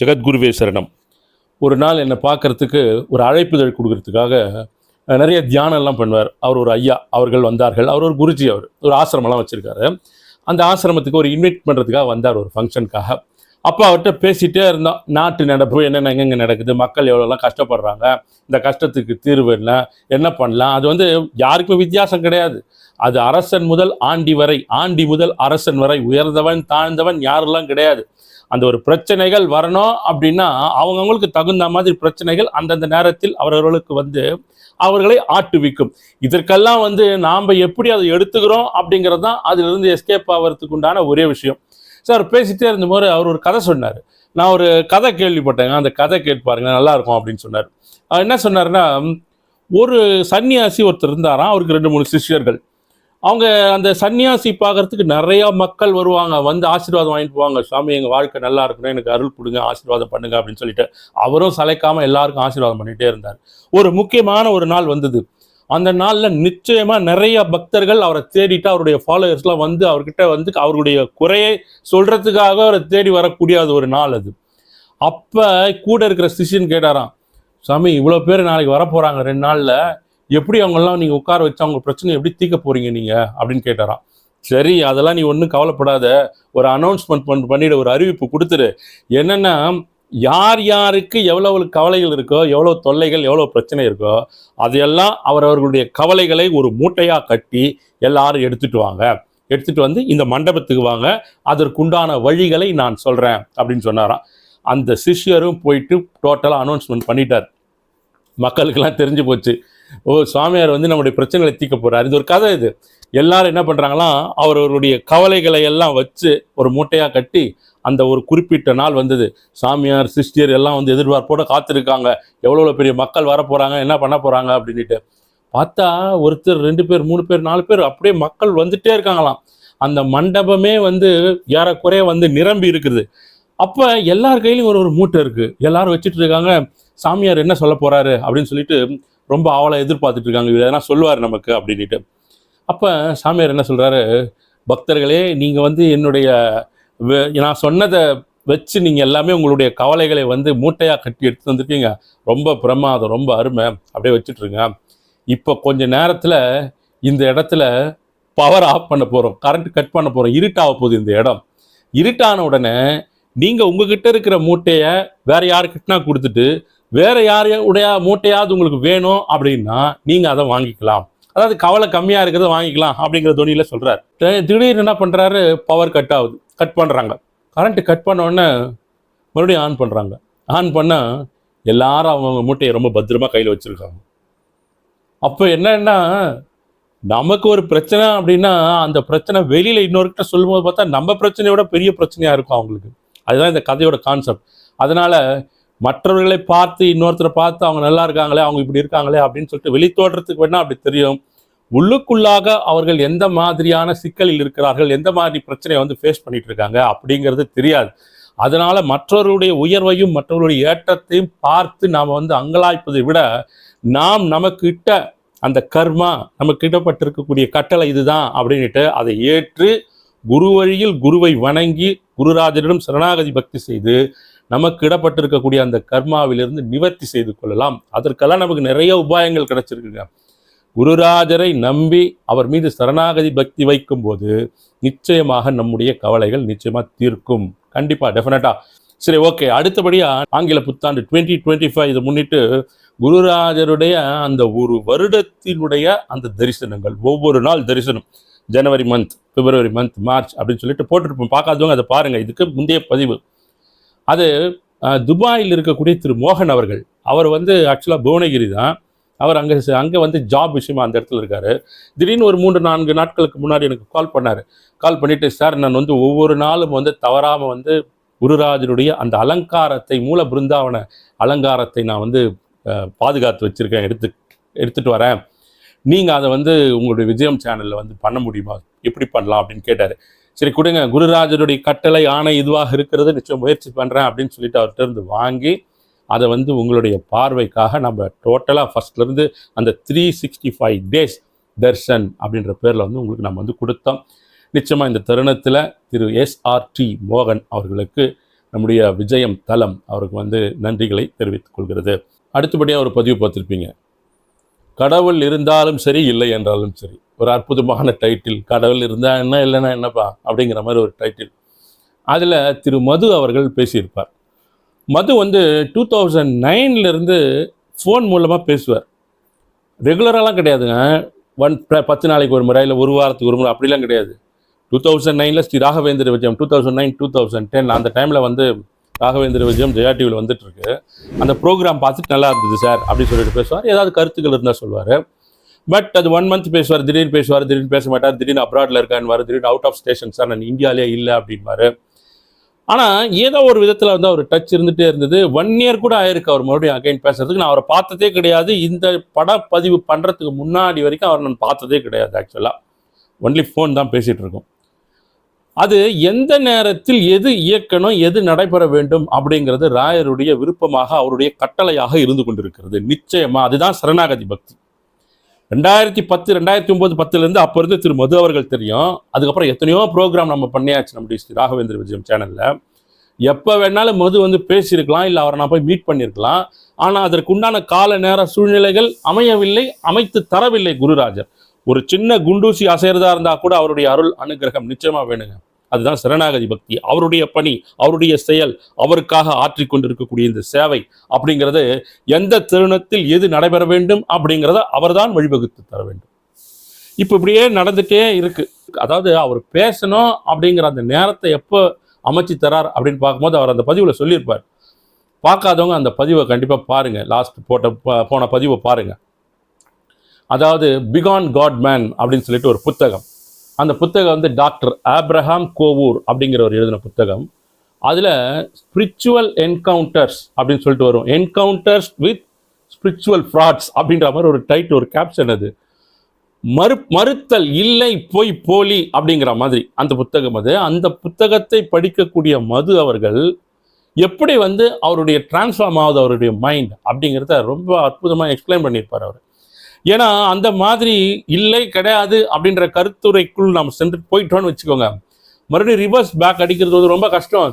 ஜெகத்குருவே சரணம். ஒரு நாள் என்னை பார்க்கறதுக்கு ஒரு அழைப்புதழ் கொடுக்கறதுக்காக நிறைய தியானம்லாம் பண்ணுவார். அவர் ஒரு ஐயா அவர்கள் வந்தார்கள். அவர் ஒரு குருஜி அவர் ஒரு ஆசிரமெல்லாம் வச்சுருக்காரு. அந்த ஆசிரமத்துக்கு ஒரு இன்வைட் பண்ணுறதுக்காக வந்தார் ஒரு ஃபங்க்ஷனுக்காக அப்போ அவர்கிட்ட பேசிகிட்டே இருந்தோம் நாட்டு நடப்பு என்னென்ன எங்கெங்கே நடக்குது மக்கள் எவ்வளோலாம் கஷ்டப்படுறாங்க இந்த கஷ்டத்துக்கு தீர்வு என்ன என்ன பண்ணலாம் அது வந்து யாருக்குமே வித்தியாசம் கிடையாது. அது அரசன் முதல் ஆண்டி வரை ஆண்டி முதல் அரசன் வரை உயர்ந்தவன் தாழ்ந்தவன் யாரெல்லாம் கிடையாது. அந்த ஒரு பிரச்சனைகள் வரணும் அப்படின்னா அவங்கவுங்களுக்கு தகுந்த மாதிரி பிரச்சனைகள் அந்தந்த நேரத்தில் அவர்களுக்கு வந்து அவர்களை ஆட்டுவிக்கும். இதற்கெல்லாம் வந்து நாம் எப்படி அதை எடுத்துக்கிறோம் அப்படிங்கிறது தான் அதிலிருந்து எஸ்கேப் ஆகிறதுக்கு உண்டான ஒரே விஷயம். சார் பேசிட்டே இருந்தபோது அவர் ஒரு கதை சொன்னார். நான் ஒரு கதை கேள்விப்பட்டேங்க. அந்த கதை கேட்பாருங்க நல்லா இருக்கும் அப்படின்னு சொன்னார். அவர் என்ன சொன்னார்னா ஒரு சன்னியாசி ஒருத்தர் இருந்தாராம். அவருக்கு ரெண்டு மூணு சிஷ்யர்கள். அவங்க அந்த சன்னியாசி பார்க்கறதுக்கு நிறையா மக்கள் வருவாங்க. வந்து ஆசீர்வாதம் வாங்கிட்டு போவாங்க. சாமி எங்கள் வாழ்க்கை நல்லா இருக்கணும். எனக்கு அருள் கொடுங்க ஆசீர்வாதம் பண்ணுங்க அப்படின்னு சொல்லிட்டு அவரும் சலைக்காமல் எல்லாருக்கும் ஆசீர்வாதம் பண்ணிட்டே இருந்தார். ஒரு முக்கியமான ஒரு நாள் வந்தது. அந்த நாளில் நிச்சயமாக நிறைய பக்தர்கள் அவரை தேடிட்டு அவருடைய ஃபாலோவர்ஸ்லாம் வந்து அவர்கிட்ட வந்து அவருடைய குறையை சொல்கிறதுக்காக அவரை தேடி வரக்கூடிய அது ஒரு நாள் அது. அப்போ கூட இருக்கிற சிஷியன் கேட்டாராம் சாமி இவ்வளோ பேர் நாளைக்கு வரப்போகிறாங்க ரெண்டு நாளில். எப்படி அவங்கெல்லாம் நீங்கள் உட்கார வச்சு அவங்க பிரச்சனை எப்படி தீர்க்க போகிறீங்க நீங்கள் அப்படின்னு கேட்டாராம். சரி அதெல்லாம் நீ ஒன்றும் கவலைப்படாத. ஒரு அனௌன்ஸ்மெண்ட் பண்ணிட ஒரு அறிவிப்பு கொடுத்துரு என்னென்னா யார் யாருக்கு எவ்வளவு கவலைகள் இருக்கோ எவ்வளோ தொல்லைகள் எவ்வளோ பிரச்சனை இருக்கோ அதையெல்லாம் அவரவர்களுடைய கவலைகளை ஒரு மூட்டையாக கட்டி எல்லாரும் எடுத்துட்டு வாங்க. எடுத்துட்டு வந்து இந்த மண்டபத்துக்கு வாங்க. அதற்குண்டான வழிகளை நான் சொல்கிறேன் அப்படின்னு சொன்னாராம். அந்த சிஷ்யரும் போயிட்டு டோட்டலாக அனௌன்ஸ்மெண்ட் பண்ணிட்டார். மக்களுக்கெல்லாம் தெரிஞ்சு போச்சு. ஓ சுவாமியார் வந்து நம்முடைய பிரச்சனைகளை தீர்க்க போகிறார் இது ஒரு கதை இது. எல்லாரும் என்ன பண்ணுறாங்களாம் அவரவருடைய கவலைகளை எல்லாம் வச்சு ஒரு மூட்டையாக கட்டி அந்த ஒரு குறிப்பிட்ட நாள் வந்தது. சாமியார் சிஸ்டியர் எல்லாம் வந்து எதிர்பார்ப்போட காத்திருக்காங்க. எவ்வளோ பெரிய மக்கள் வர போகிறாங்க என்ன பண்ண போகிறாங்க அப்படின்ட்டு பார்த்தா ஒருத்தர் ரெண்டு பேர் மூணு பேர் நாலு பேர் அப்படியே மக்கள் வந்துட்டே இருக்காங்களாம். அந்த மண்டபமே வந்து ஏறக்குறைய வந்து நிரம்பி இருக்குது. அப்போ எல்லார் கையிலையும் ஒரு ஒரு மூட்டை இருக்குது எல்லாரும் வச்சுட்டு இருக்காங்க. சாமியார் என்ன சொல்ல போகிறாரு அப்படின்னு சொல்லிட்டு ரொம்ப ஆவலாக எதிர்பார்த்துட்டு இருக்காங்க. இவர் எதனா சொல்லுவார் நமக்கு அப்படின்ட்டு அப்போ சாமியார் என்ன சொல்கிறாரு பக்தர்களே நீங்கள் வந்து என்னுடைய நான் சொன்னதை வச்சு நீங்கள் எல்லாமே உங்களுடைய கவலைகளை வந்து மூட்டையாக கட்டி எடுத்து வந்திருக்கீங்க. ரொம்ப பிரமாதம் ரொம்ப அருமை. அப்படியே வச்சுட்ருங்க இப்போ கொஞ்ச நேரத்தில் இந்த இடத்துல பவர் ஆஃப் பண்ண போகிறோம் கரண்ட் கட் பண்ண போகிறோம் இருட்டாக போகுது இந்த இடம். இருட்டான உடனே நீங்கள் உங்ககிட்ட இருக்கிற மூட்டையை வேற யாருக்கிட்டனா கொடுத்துட்டு வேற யாருடைய மூட்டையாவது உங்களுக்கு வேணும் அப்படின்னா நீங்கள் அதை வாங்கிக்கலாம். அதாவது கவலை கம்மியாக இருக்கிறத வாங்கிக்கலாம் அப்படிங்கிற துணியில் சொல்கிறார் திடீர்னு என்ன பண்ணுறாரு பவர் கட் ஆகுது. கட் பண்ணுறாங்க கரண்ட்டு கட் பண்ண உடனே மறுபடியும் ஆன் பண்ணுறாங்க ஆன் பண்ணால் எல்லாரும் அவங்க மூட்டையை ரொம்ப பத்திரமா கையில் வச்சுருக்காங்க. அப்போ என்னன்னா நமக்கு ஒரு பிரச்சனை அப்படின்னா அந்த பிரச்சனை வெளியில் இன்னொருக்கிட்ட சொல்லும்போது பார்த்தா நம்ம பிரச்சனையோட பெரிய பிரச்சனையாக இருக்கும் அவங்களுக்கு. அதுதான் இந்த கதையோட கான்செப்ட் அதனால் மற்றவர்களை பார்த்து இன்னொருத்தரை பார்த்து அவங்க நல்லா இருக்காங்களே அவங்க இப்படி இருக்காங்களே அப்படின்னு சொல்லிட்டு வெளி தோற்றத்துக்கு வேணா அப்படி தெரியும். உள்ளுக்குள்ளாக அவர்கள் எந்த மாதிரியான சிக்கலில் இருக்கிறார்கள் எந்த மாதிரி பிரச்சனையை வந்து ஃபேஸ் பண்ணிட்டு இருக்காங்க அப்படிங்கிறது தெரியாது. அதனால மற்றவர்களுடைய உயர்வையும் மற்றவர்களுடைய ஏற்றத்தையும் பார்த்து நாம் வந்து அங்கலாய்ப்பதை விட நாம் நமக்கிட்ட அந்த கர்மா நமக்கு இடப்பட்டிருக்கக்கூடிய கட்டளை இதுதான் அப்படின்ட்டு அதை ஏற்று குரு வழியில் குருவை வணங்கி குருராஜனிடம் சரணாகதி பக்தி செய்து நமக்கு இடப்பட்டிருக்கக்கூடிய அந்த கர்மாவிலிருந்து நிவர்த்தி செய்து கொள்ளலாம். அதற்கெல்லாம் நமக்கு நிறைய உபாயங்கள் கிடைச்சிருக்குங்க. குருராஜரை நம்பி அவர் மீது சரணாகதி பக்தி வைக்கும்போது நிச்சயமாக நம்முடைய கவலைகள் நிச்சயமாக தீர்க்கும். கண்டிப்பாக டெஃபினட்டாக சரி ஓகே அடுத்தபடியாக ஆங்கில புத்தாண்டு டுவெண்ட்டி டுவெண்ட்டி ஃபைவ் இதை முன்னிட்டு குருராஜருடைய அந்த ஒரு வருடத்தினுடைய அந்த தரிசனங்கள். ஒவ்வொரு நாள் தரிசனம். January month February month March அப்படின்னு சொல்லிட்டு போட்டிருப்போம். பார்க்காதவங்க அதை பாருங்கள் இதுக்கு முந்தைய பதிவு. அது துபாயில் இருக்கக்கூடிய திரு மோகன் அவர்கள். அவர் வந்து ஆக்சுவலாக புவனகிரி தான். அவர் அங்கே அங்கே வந்து ஜாப் விஷயமா அந்த இடத்துல இருக்கார். திடீர்னு ஒரு மூன்று நான்கு நாட்களுக்கு முன்னாடி எனக்கு கால் பண்ணார். கால் பண்ணிவிட்டு சார் நான் வந்து ஒவ்வொரு நாளும் வந்து தவறாமல் வந்து குருராஜனுடைய அந்த அலங்காரத்தை மூல பிருந்தாவன அலங்காரத்தை நான் வந்து பாதுகாத்து வச்சுருக்கேன். எடுத்து எடுத்துகிட்டு வரேன். நீங்கள் அதை வந்து உங்களுடைய விஜயம் சேனலில் வந்து பண்ண முடியுமா? எப்படி பண்ணலாம்? அப்படின்னு கேட்டார். சரி கொடுங்க. குருராஜருடைய கட்டளை ஆணை இதுவாக இருக்கிறது நிச்சயம் முயற்சி பண்ணுறேன் அப்படின்னு சொல்லிட்டு அவர்கிட்ட இருந்து வாங்கி அதை வந்து உங்களுடைய பார்வைக்காக நம்ம டோட்டலாக ஃபஸ்ட்லேருந்து அந்த three sixty five days darshan அப்படின்ற பேரில் வந்து உங்களுக்கு நம்ம வந்து கொடுத்தோம். நிச்சயமாக இந்த தருணத்தில் திரு எஸ்ஆர்டி மோகன் அவர்களுக்கு நம்முடைய விஜயம் தலம் அவருக்கு வந்து நன்றிகளை தெரிவித்துக் கொள்கிறது. அடுத்தபடியாக ஒரு பதிவு பார்த்துருப்பீங்க. கடவுள் இருந்தாலும் சரி இல்லை என்றாலும் சரி. ஒரு அற்புதமான டைட்டில் கடவுள் இருந்தால் என்ன இல்லைன்னா என்னப்பா அப்படிங்கிற மாதிரி ஒரு டைட்டில் அதில் திரு மது அவர்கள் பேசியிருப்பார். மது வந்து டூ தௌசண்ட் நைன்லேருந்து ஃபோன் மூலமாக பேசுவார். ரெகுலராகலாம் கிடையாதுங்க. ஒன் பத்து நாளைக்கு ஒரு முறை இல்லை ஒரு வாரத்துக்கு ஒரு முறை அப்படிலாம் கிடையாது. டூ தௌசண்ட் நைனில் Sri Raghavendra Vijayam two thousand nine two thousand ten அந்த டைமில் வந்து ராகவேந்திர விஜயம் ஜெயா டிவியில் வந்துட்டுருக்கு அந்த ப்ரோக்ராம் பார்த்துட்டு நல்லா இருந்தது சார் அப்படின்னு சொல்லிட்டு பேசுவார். ஏதாவது கருத்துக்கள் இருந்தால் சொல்லுவார் பட் அது ஒன் மந்த் பேசுவார் திடீர்னு பேசுவார் திடீர்னு பேச மாட்டார் திடீர்னு அப்ராட்ல இருக்கான்னு திடீர்னு அவுட் ஆஃப் ஸ்டேஷன் சார் நான் இந்தியாவிலே இல்லை அப்படின்பாரு ஆனால் ஏதோ ஒரு விதத்தில் வந்து அவர் டச் இருந்துகிட்டே இருந்தது. ஒன் இயர் கூட ஆயிருக்கு அவர் மறுபடியும் அகைன் பேசுறதுக்கு. நான் அவரை பார்த்ததே கிடையாது. இந்த படப்பதிவு பண்ணுறதுக்கு முன்னாடி வரைக்கும் அவர் நான் பார்த்ததே கிடையாது ஆக்சுவலாக ஒன்லி ஃபோன் தான் பேசிகிட்டு இருக்கோம். அது எந்த நேரத்தில் எது இயக்கணும் எது நடைபெற வேண்டும் அப்படிங்கிறது ராயருடைய விருப்பமாக அவருடைய கட்டளையாக இருந்து கொண்டிருக்கிறது. நிச்சயமாக அதுதான் சரணாகதி பக்தி. ரெண்டாயிரத்தி பத்து ரெண்டாயிரத்தி ஒன்பது பத்துலேருந்து அப்போ இருந்து திரு மது அவர்கள் தெரியும். அதுக்கப்புறம் எத்தனையோ ப்ரோக்ராம் நம்ம பண்ணியாச்சு நம்முடைய ஸ்ரீ ராகவேந்திர விஜயம் சேனலில் எப்போ வேணாலும் மது வந்து பேசியிருக்கலாம் இல்லை அவரை நான் போய் மீட் பண்ணியிருக்கலாம். ஆனால் அதற்குண்டான கால நேர சூழ்நிலைகள் அமையவில்லை அமைத்து தரவில்லை குருராஜர். ஒரு சின்ன குண்டூசி அசைறதா இருந்தால் கூட அவருடைய அருள் அனுகிரகம் நிச்சயமாக வேணுங்க. அதுதான் சரணாகதி பக்தி. அவருடைய பணி அவருடைய செயல் அவருக்காக ஆற்றி கொண்டிருக்கக்கூடிய இந்த சேவை அப்படிங்கிறது எந்த தருணத்தில் எது நடைபெற வேண்டும் அப்படிங்கிறத அவர்தான் வழிவகுத்து தர வேண்டும். இப்போ இப்படியே நடந்துட்டே இருக்கு. அதாவது அவர் பேசணும் அப்படிங்கிற அந்த நேரத்தை எப்போ அமைச்சு தரார் அப்படின்னு பார்க்கும்போது அவர் அந்த பதிவில் சொல்லியிருப்பார். பார்க்காதவங்க அந்த பதிவை கண்டிப்பாக பாருங்க. லாஸ்ட் போட்ட போன பதிவை பாருங்க. அதாவது பிகான் காட் மேன் அப்படின்னு சொல்லிட்டு ஒரு புத்தகம். அந்த புத்தகம் வந்து டாக்டர் ஆப்ரஹாம் கோவூர் அப்படிங்கிறவர் எழுதின புத்தகம். அதில் ஸ்பிரிச்சுவல் என்கவுண்டர்ஸ் அப்படின்னு சொல்லிட்டு வரும். என்கவுண்டர்ஸ் வித் ஸ்பிரிச்சுவல் ஃப்ராட்ஸ் அப்படின்ற மாதிரி ஒரு டைட் ஒரு கேப்ஷன் அது. மறு மறுத்தல் இல்லை போய் போலி அப்படிங்கிற மாதிரி அந்த புத்தகம் அது. அந்த புத்தகத்தை படிக்கக்கூடிய மது அவர்கள் எப்படி வந்து அவருடைய டிரான்ஸ்ஃபார்ம் ஆகுது அவருடைய மைண்ட் அப்படிங்கிறத ரொம்ப அற்புதமாக எக்ஸ்பிளைன் பண்ணியிருப்பார் அவர். ஏன்னா அந்த மாதிரி இல்லை கிடையாது அப்படின்ற கருத்துரைக்குள் நாம் சென்று போயிட்டோம்னு வச்சுக்கோங்க. மறுபடியும் ரிவர்ஸ் பேக் அடிக்கிறது வந்து ரொம்ப கஷ்டம்.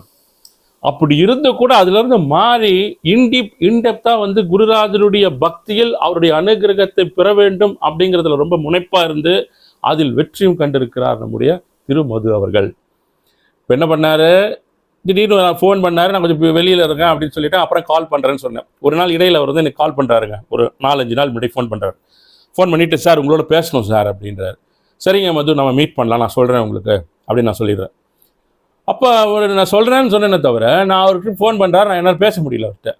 அப்படி இருந்து கூட அதுலேருந்து மாறி இன்டிப் இன்டெப்தா வந்து குருராஜருடைய பக்தியில் அவருடைய அனுகிரகத்தை பெற வேண்டும் அப்படிங்கிறதுல ரொம்ப முனைப்பாக இருந்து அதில் வெற்றியும் கண்டிருக்கிறார் நம்முடைய திருமது அவர்கள். இப்போ என்ன பண்ணாரு? திடீர்னு நான் ஃபோன் பண்ணாரு நான் கொஞ்சம் வெளியில் இருக்கேன் அப்படின்னு சொல்லிட்டு அப்புறம் கால் பண்ணுறேன்னு சொன்னேன். ஒரு நாள் இடையில் அவர் வந்து எனக்கு கால் பண்ணுறாருங்க ஒரு நாலஞ்சு நாள் முன்னாடி ஃபோன் பண்ணுறாரு ஃபோன் பண்ணிவிட்டு சார் உங்களோட பேசணும் சார் அப்படின்றாரு. சரிங்க மது நம்ம மீட் பண்ணலாம். நான் சொல்கிறேன் உங்களுக்கு அப்படின்னு நான் சொல்லிடுறேன். அப்போ அவர் நான் சொல்கிறேன்னு சொன்னேனே தவிர நான் அவருக்கு ஃபோன் பண்ணுறாரு நான் என்னால் பேச முடியல அவர்கிட்ட.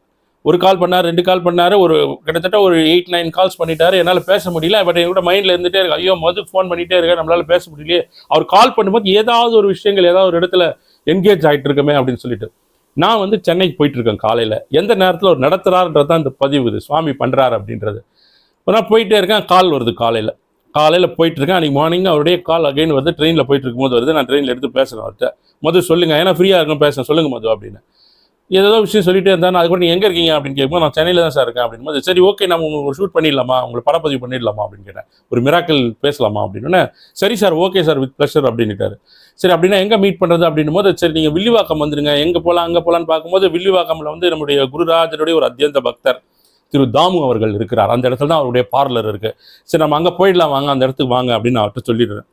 ஒரு கால் பண்ணார் ரெண்டு கால் பண்ணார். ஒரு கிட்டத்தட்ட ஒரு எயிட் நைன் கால்ஸ் பண்ணிட்டாரு. என்னால் பேச முடியல. பட் என் கூட மைண்டில் இருந்துட்டே இருக்கு. ஐயோ மது ஃபோன் பண்ணிகிட்டே இருக்க நம்மளால் பேச முடியலையே. அவர் கால் பண்ணும்போது ஏதாவது ஒரு விஷயங்கள் ஏதாவது ஒரு இடத்துல என்கேஜ் ஆகிட்டு இருக்கமே அப்படின்னு சொல்லிட்டு. நான் வந்து சென்னைக்கு போயிட்டு இருக்கேன் காலையில். எந்த நேரத்தில் ஒரு நடத்துகிறாருன்றது தான் இந்த பதிவு இது. சுவாமி பண்ணுறாரு அப்படின்றது. நான் போயிட்டே இருக்கேன் கால் வருது காலையில். காலையில் போயிட்டு இருக்கேன் அன்றைக்கி மார்னிங் அவருடைய கால் அகைன் வந்து ட்ரெயினில் போயிட்டு இருக்கும்போது வருது நான் ட்ரெயினில் எடுத்து பேசுகிறேன் அவர்கிட்ட. மது சொல்லுங்கள் ஏன்னா ஃப்ரீயாக இருக்கும் பேசுகிறேன் சொல்லுங்க மது அப்படின்னு. ஏதோ விஷயம் சொல்லிட்டே இருந்தால் நான் அதுக்கப்புறம் நீங்கள் எங்கே இருக்கீங்க அப்படின்னு கேட்கும்போது நான் சென்னையில் தான் சார் இருக்கேன் அப்படின்னு. சரி ஓகே நம்ம ஒரு ஷூட் பண்ணிடலாமா? உங்களை படப்பதிவு பண்ணிடலாமா? அப்படின்னு கேட்டேன். ஒரு மிராக்கிள் பேசலாமா? அப்படின்னு சரி sir okay sir with pleasure அப்படின்னுட்டாரு. சரி அப்படின்னா எங்கே மீட் பண்ணுறது அப்படின்னும் போது சரி நீங்கள் வில்லிவாக்கம் வந்துருங்க. எங்கே போகலாம் அங்கே போகலான்னு பார்க்கும்போது வில்லிவாக்கம்ல வந்து நம்முடைய குருராஜனுடைய ஒரு அத்தியந்த பக்தர். திரு தாமு அவர்கள் இருக்கிறார். அந்த இடத்துல தான் அவருடைய பார்லர் இருக்கு. சரி நம்ம அங்கே போயிடலாம் வாங்க அந்த இடத்துக்கு வாங்க அப்படின்னு நான் அவர்கிட்ட சொல்லிடுறேன்.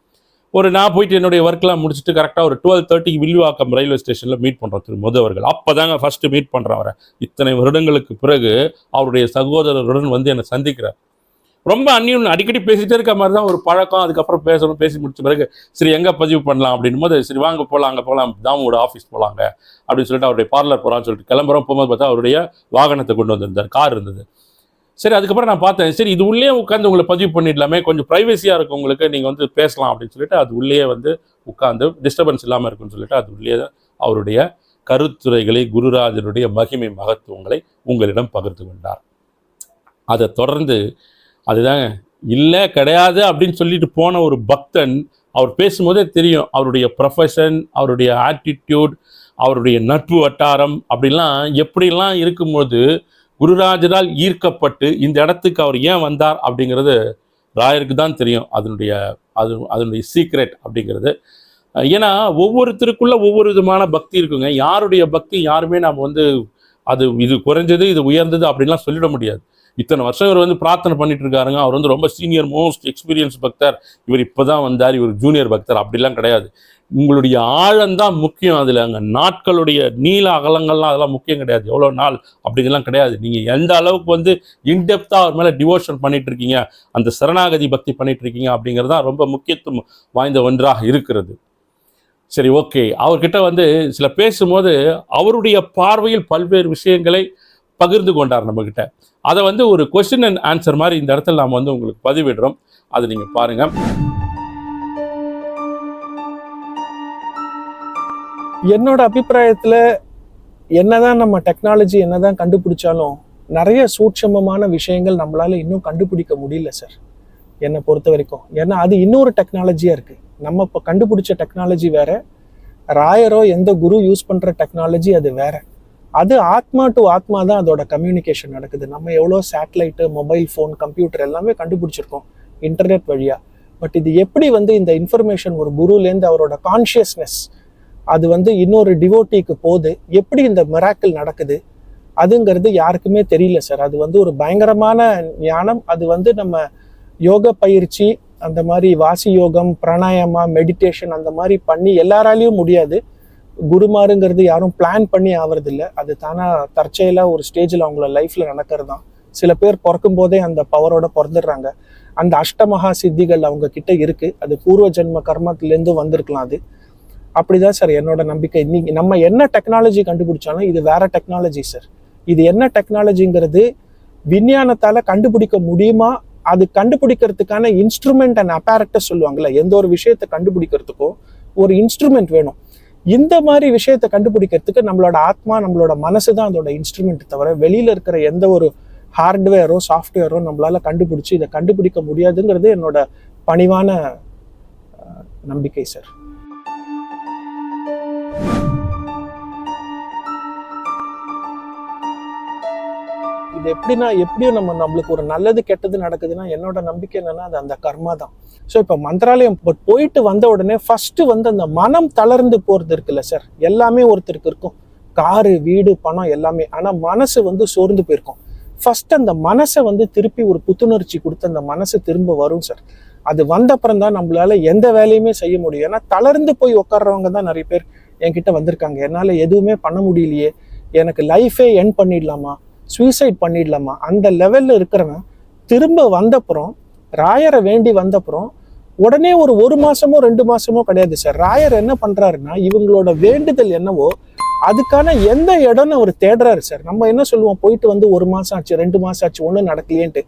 ஒரு நான் போயிட்டு என்னுடைய ஒர்க்லாம் முடிச்சுட்டு கரெக்டாக ஒரு டுவெல் தேர்ட்டிக்கு வில்வாக்கம் ரயில்வே ஸ்டேஷனில் மீட் பண்ணுறோம் திரு முத அவர்கள். அப்போ தாங்க ஃபஸ்ட்டு மீட் பண்ணுறேன் அவரை. இத்தனை வருடங்களுக்கு பிறகு அவருடைய சகோதரருடன் வந்து என்னை சந்திக்கிறார். ரொம்ப அந்நியம் அடிக்கடி பேசிகிட்டே இருக்க மாதிரி தான் ஒரு பழக்கம். அதுக்கப்புறம் பேசணும் பேசி முடிச்ச பிறகு சரி எங்கே பதிவு பண்ணலாம் அப்படின்னும் போது சரி வாங்க போகலாம் அங்கே போகலாம் தாமோட ஆஃபீஸ் போகலாங்க அப்படின்னு சொல்லிட்டு அவருடைய பார்லர் போகலான்னு சொல்லிட்டு கிளம்புறோம். போகும்போது பார்த்தா அவருடைய வாகனத்தை கொண்டு வந்திருந்தார் கார் இருந்தது. சரி அதுக்கப்புறம் நான் பார்த்தேன் சரி இது உள்ளே உட்காந்து உங்களை பதிவு பண்ணிடலாமே கொஞ்சம் ப்ரைவசியாக இருக்கும் உங்களுக்கு நீங்கள் வந்து பேசலாம் அப்படின்னு சொல்லிட்டு அது உள்ளே வந்து உட்காந்து டிஸ்டர்பன்ஸ் இல்லாமல் இருக்கும்னு சொல்லிட்டு அது உள்ளே அவருடைய கருத்துரைகளை குருராஜனுடைய மகிமை மகத்துவங்களை உங்களிடம் பகிர்ந்து கொண்டார். அதை தொடர்ந்து அதுதாங்க. இல்லை கிடையாது அப்படின்னு சொல்லிட்டு போன ஒரு பக்தன் அவர் பேசும்போதே தெரியும் அவருடைய ப்ரொஃபஷன் அவருடைய ஆட்டிடியூட் அவருடைய நட்பு வட்டாரம் அப்படிலாம் எப்படிலாம் இருக்கும்போது குருராஜரால் ஈர்க்கப்பட்டு இந்த இடத்துக்கு அவர் ஏன் வந்தார் அப்படிங்கிறது ராயருக்கு தான் தெரியும். அதனுடைய அது அதனுடைய சீக்ரெட் அப்படிங்கிறது. ஏன்னா ஒவ்வொருத்தருக்குள்ள ஒவ்வொரு விதமான பக்தி இருக்குங்க. யாருடைய பக்தி யாருமே நாம் வந்து அது இது குறைஞ்சது இது உயர்ந்தது அப்படின்லாம் சொல்லிட முடியாது. இத்தனை வருஷம் இவர் வந்து பிரார்த்தனை பண்ணிட்டு இருக்காருங்க அவர் வந்து ரொம்ப சீனியர் மோஸ்ட் எக்ஸ்பீரியன்ஸ் பக்தர். இவர் இப்பதான் வந்தார். இவர் ஜூனியர் பக்தர். அப்படிலாம் கிடையாது. உங்களுடைய ஆழம்தான் முக்கியம் அதில் அங்கே நாட்களுடைய நீள அகலங்கள்லாம் அதெல்லாம் முக்கியம் கிடையாது. எவ்வளோ நாள்? அப்படிங்கலாம் கிடையாது. நீங்கள் எந்த அளவுக்கு வந்து இன்டெப்த்தாக அவர் மேலே டிவோஷன் பண்ணிட்டு இருக்கீங்க அந்த சரணாகதி பக்தி பண்ணிட்டு இருக்கீங்க அப்படிங்கிறது தான் ரொம்ப முக்கியத்துவம் வாய்ந்த ஒன்றாக இருக்கிறது. சரி ஓகே அவர்கிட்ட வந்து சில பேசும்போது அவருடைய பார்வையில் பல்வேறு விஷயங்களை பகிர்ந்து கொண்டார் நம்மக்கிட்ட அதை வந்து ஒரு கொஸ்டின் அண்ட் ஆன்சர் மாதிரி இந்த இடத்துல நாம் வந்து உங்களுக்கு பதிவிடுறோம். அது நீங்கள் பாருங்கள் என்னோட அபிப்பிராயத்தில் என்னதான் நம்ம டெக்னாலஜி என்னதான் கண்டுபிடிச்சாலும் நிறைய சூட்சமமான விஷயங்கள் நம்மளால இன்னும் கண்டுபிடிக்க முடியல சார் என்னை பொறுத்த வரைக்கும். ஏன்னா அது இன்னொரு டெக்னாலஜியா இருக்கு. நம்ம இப்போ கண்டுபிடிச்ச டெக்னாலஜி வேற. ராயரோ எந்த குரு யூஸ் பண்ற டெக்னாலஜி அது வேற. அது ஆத்மா டு ஆத்மா தான் அதோட கம்யூனிகேஷன் நடக்குது. நம்ம எவ்வளோ சேட்டலைட்டு மொபைல் ஃபோன் கம்ப்யூட்டர் எல்லாமே கண்டுபிடிச்சிருக்கோம் இன்டர்நெட் வழியாக பட் இது எப்படி வந்து இந்த இன்ஃபர்மேஷன் ஒரு குருலேருந்து அவரோட கான்ஷியஸ்னஸ் அது வந்து இன்னொரு டிவோட்டிக்கு போகுது எப்படி இந்த மிராக்கிள் நடக்குது? அதுங்கிறது யாருக்குமே தெரியல சார் அது வந்து ஒரு பயங்கரமான ஞானம். அது வந்து நம்ம யோக பயிற்சி அந்த மாதிரி வாசி யோகம் பிராணாயமா மெடிடேஷன் அந்த மாதிரி பண்ணி எல்லாராலையும் முடியாது. குருமாருங்கிறது யாரும் பிளான் பண்ணி ஆவறதில்ல. அது தானாக தற்செயலாக ஒரு ஸ்டேஜில் அவங்கள லைஃப்பில் நடக்கிறது தான் சில பேர் பிறக்கும் போதே அந்த பவரோட பிறந்துடுறாங்க. அந்த அஷ்டமகா சித்திகள் அவங்க கிட்ட இருக்கு. அது பூர்வ ஜென்ம கர்மத்திலேருந்து வந்திருக்கலாம் அது. அப்படிதான் சார் என்னோட நம்பிக்கை. இன்னைக்கு நம்ம என்ன டெக்னாலஜி கண்டுபிடிச்சாலும் இது வேற டெக்னாலஜி சார் இது என்ன டெக்னாலஜிங்கிறது விஞ்ஞானத்தால கண்டுபிடிக்க முடியுமா? அது கண்டுபிடிக்கிறதுக்கான இன்ஸ்ட்ருமெண்ட் அண்ட் அப்பாரட்டஸ் சொல்லுவாங்கல்ல எந்த ஒரு விஷயத்தை கண்டுபிடிக்கிறதுக்கும் ஒரு இன்ஸ்ட்ருமெண்ட் வேணும். இந்த மாதிரி விஷயத்தை கண்டுபிடிக்கிறதுக்கு நம்மளோட ஆத்மா நம்மளோட மனசு தான் அதோட இன்ஸ்ட்ருமெண்ட் தவிர வெளியில் இருக்கிற எந்த ஒரு ஹார்ட்வேரோ சாஃப்ட்வேரோ நம்மளால் கண்டுபிடிச்சி இதை கண்டுபிடிக்க முடியாதுங்கிறது என்னோட பணிவான நம்பிக்கை சார் இது எப்படின்னா எப்படியும் நம்ம நம்மளுக்கு ஒரு நல்லது கெட்டது நடக்குதுன்னா என்னோட நம்பிக்கை என்னன்னா அது அந்த கர்மா தான். ஸோ இப்போ மந்திராலயம் பட் போயிட்டு வந்த உடனே ஃபர்ஸ்ட் வந்து அந்த மனம் தளர்ந்து போறது இருக்குல்ல சார் எல்லாமே ஒருத்தருக்கு இருக்கும். காரு வீடு பணம் எல்லாமே. ஆனால் மனசு வந்து சோர்ந்து போயிருக்கும். ஃபர்ஸ்ட் அந்த மனசை வந்து திருப்பி ஒரு புத்துணர்ச்சி கொடுத்து அந்த மனசு திரும்ப வரும் சார் அது வந்தப்புறம் தான் நம்மளால எந்த வேலையுமே செய்ய முடியும். ஏன்னா தளர்ந்து போய் உட்கார்றவங்க தான் நிறைய பேர் என்கிட்ட வந்திருக்காங்க. என்னால் எதுவுமே பண்ண முடியலையே. எனக்கு லைஃபே என் பண்ணிடலாமா? சூசைட் பண்ணிடலாமா? அந்த லெவலில் இருக்கிறவன் திரும்ப வந்தப்புறம் ராயரை வேண்டி வந்தப்புறம் உடனே ஒரு ஒரு மாசமோ ரெண்டு மாசமோ கிடையாது சார். ராயர் என்ன பண்றாருன்னா இவங்களோட வேண்டுதல் என்னவோ அதுக்கான எந்த இடம்னு அவர் தேடுறாரு சார். நம்ம என்ன சொல்லுவோம்? போயிட்டு வந்து ஒரு மாசம் ஆச்சு ரெண்டு மாசம் ஆச்சு ஒன்றும் நடக்கலையேன்ட்டு.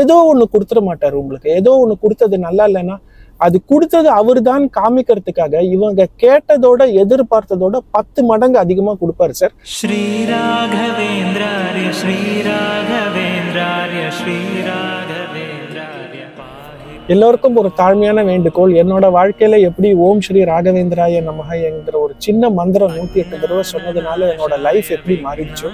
ஏதோ ஒன்று கொடுத்துட மாட்டார் உங்களுக்கு. ஏதோ ஒன்று கொடுத்தது நல்லா இல்லைன்னா அது கொடுத்தது அவர் தான் காமிக்கிறதுக்காக. இவங்க கேட்டதோட எதிர்பார்த்ததோட பத்து மடங்கு அதிகமா கொடுப்பாரு சார். ஸ்ரீராகவேந்திராரிய ஸ்ரீராகவேந்திராரிய ஸ்ரீ எல்லோருக்கும் ஒரு தாழ்மையான வேண்டுகோள். என்னோட வாழ்க்கையில எப்படி ஓம் ஸ்ரீ ராகவேந்திராய நமக என்கிற ஒரு சின்ன மந்திரம் நூத்தி எட்டு தடவை சொன்னதுனால என்னோட லைஃப் எப்படி மாறிடுச்சோ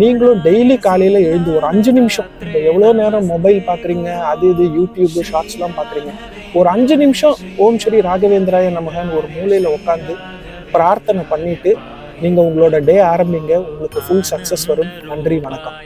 நீங்களும் டெய்லி காலையில எழுந்து ஒரு அஞ்சு நிமிஷம் இந்த எவ்வளோ நேரம் மொபைல் பாக்குறீங்க அது இது யூடியூப் ஷார்ட்ஸ் எல்லாம் பாக்குறீங்க. ஒரு அஞ்சு நிமிஷம் ஓம் ஸ்ரீ ராகவேந்திராய நமகன்னு ஒரு மூலையில உட்காந்து பிரார்த்தனை பண்ணிட்டு நீங்க உங்களோட டே ஆரம்பிங்க. உங்களுக்கு ஃபுல் சக்சஸ் வரும். நன்றி வணக்கம்.